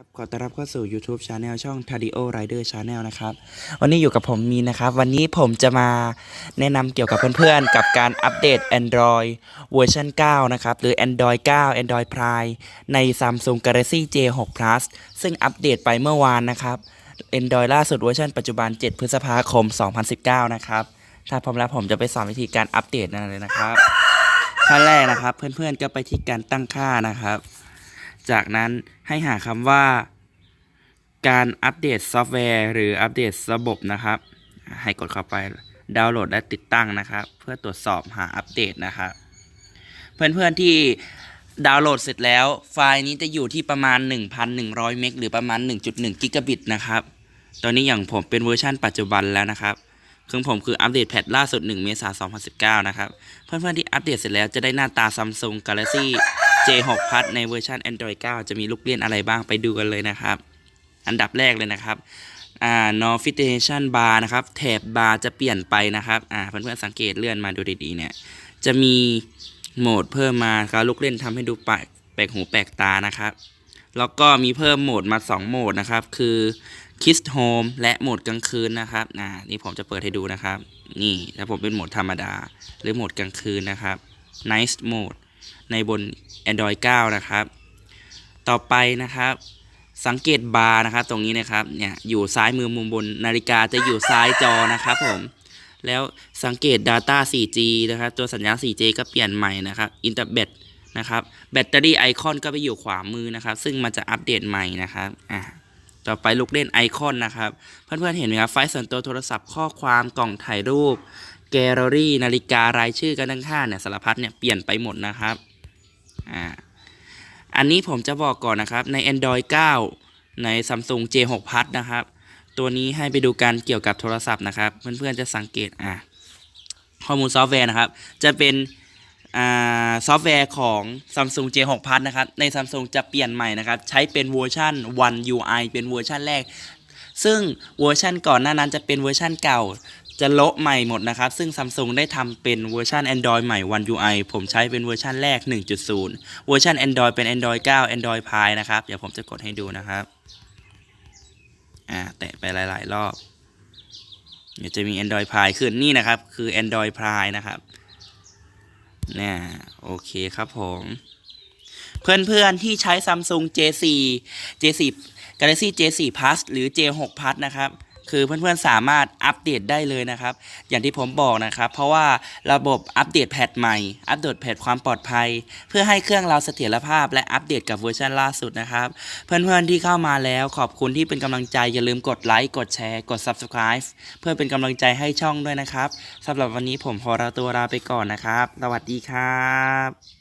ครับขอต้อนรับเข้าสู่ YouTube Channel ช่อง Tadio Rider Channel นะครับ วันนี้อยู่กับผมมีนนะครับ วันนี้ผมจะมาแนะนำเกี่ยวกับเพื่อนๆ กับการอัปเดต Android เวอร์ชัน9 นะครับ หรือ Android 9 Android Prime ใน Samsung Galaxy J6 Plus ซึ่งอัปเดตไปเมื่อวานนะครับ Android ล่าสุดเวอร์ชันปัจจุบัน 7 พฤษภาคม 2019 นะครับ ถ้าพร้อมแล้วผมจะไปสอนวิธีการอัปเดตนั่นเลยนะครับ ขั้นแรกนะครับ เพื่อนๆก็ไปที่การตั้งค่านะครับ จากนั้นให้หาคำว่า การอัปเดตซอฟต์แวร์หรืออัปเดตระบบนะครับ ให้กดเข้าไปดาวน์โหลดและติดตั้งนะครับ เพื่อตรวจสอบหาอัปเดตนะครับ เพื่อนๆที่ดาวน์โหลดเสร็จแล้ว ไฟล์นี้จะอยู่ที่ประมาณ 1,100 เมกหรือประมาณ 1.1 กิกะบิตนะครับ ตอนนี้อย่างผมเป็นเวอร์ชันปัจจุบันแล้วนะครับ เครื่องผมคืออัปเดตแพทล่าสุด 1 เมษายน 2019 นะครับ เพื่อนๆที่อัปเดตเสร็จแล้วจะได้หน้าตา Samsung Galaxy J6 Plus ในเวอร์ชัน Android 9 จะมีลูกเล่นอะไรบ้างไปดูกันเลยนะครับ อันดับแรกเลยนะครับอ่า notification bar นะครับ แถบบาร์จะเปลี่ยนไปนะครับอ่าเพื่อนๆสังเกตเลื่อนมาดูดีๆเนี่ย จะมีโหมดเพิ่มมาครับลูกเล่นทำให้ดูแปลกแปลกหูแปลกตานะครับ แล้วก็มีเพิ่มโหมดมา 2 โหมดนะครับ คือ Kiss Home และโหมดกลางคืนนะครับอ่านี่ผมจะเปิดให้ดูนะครับ นี่ถ้าผมเป็นโหมดธรรมดา หรือโหมดกลางคืนนะครับ Night Mode ในบน Android 9 นะครับ ต่อไปนะครับ สังเกตบาร์นะครับ ตรงนี้นะครับ เนี่ย อยู่ซ้ายมือมุมบนนาฬิกาจะอยู่ซ้ายจอนะครับผม แล้วสังเกต Data 4G นะครับ ตัวสัญญาณ 4G ก็เปลี่ยนใหม่นะครับอินเตอร์เบตนะครับ แบตเตอรี่ไอคอนก็ไปอยู่ขวามือนะครับ ซึ่งมันจะอัปเดตใหม่นะครับ อ่า ต่อไปลูกเล่นไอคอนนะครับ เพื่อนๆเห็นไหมครับไฟล์ส่วนตัวโทรศัพท์ข้อความกล่องถ่ายรูป แกลเลอรี่ นาฬิการายชื่อกันทั้งข้าเนี่ยสารพัดเนี่ยเปลี่ยนไปหมดนะครับอ่าอันนี้ผมจะบอกก่อนนะครับใน Android 9 ใน Samsung J6 Plus นะครับ ตัวนี้ให้ไปดูการเกี่ยวกับโทรศัพท์นะครับ เพื่อนๆจะสังเกตอะข้อมูลซอฟต์แวร์นะครับ จะเป็น ซอฟต์แวร์ของ Samsung J6 Plus นะครับ ใน Samsung จะเปลี่ยนใหม่นะครับ ใช้เป็นเวอร์ชัน One UI เป็นเวอร์ชันแรก ซึ่งเวอร์ชันก่อนหน้านั้นจะเป็นเวอร์ชันเก่า จะโละใหม่หมดนะครับ ซึ่ง Samsung ได้ทำเป็นเวอร์ชัน Android ใหม่ One UI ผมใช้เป็นเวอร์ชันแรก 1.0 เวอร์ชัน Android เป็น Android 9 Android Pie นะครับ เดี๋ยวผมจะกดให้ดูนะครับ อ่า แตะไปหลาย ๆ รอบ เดี๋ยวจะมี Android Pie ขึ้นนี่นะครับ คือ Android Pie นะครับ เนี่ยโอเคครับผม เพื่อนๆที่ใช้ Samsung J4 J10 Galaxy J4 Plus หรือ J6 Plus นะครับ คือเพื่อนๆสามารถอัปเดตได้เลยนะครับ อย่างที่ผมบอกนะครับ เพราะว่าระบบอัปเดตแพทใหม่ อัปเดตแพทความปลอดภัย เพื่อให้เครื่องเราเสถียรภาพ และอัปเดตกับเวอร์ชันล่าสุดนะครับ เพื่อนๆที่เข้ามาแล้วขอบคุณที่เป็นกำลังใจอย่าลืมกดไลค์กดแชร์กด Subscribe เพื่อเป็นกำลังใจให้ช่องด้วยนะครับสำหรับวันนี้ผมขอลาตัวลาไปก่อนนะครับ สวัสดีครับ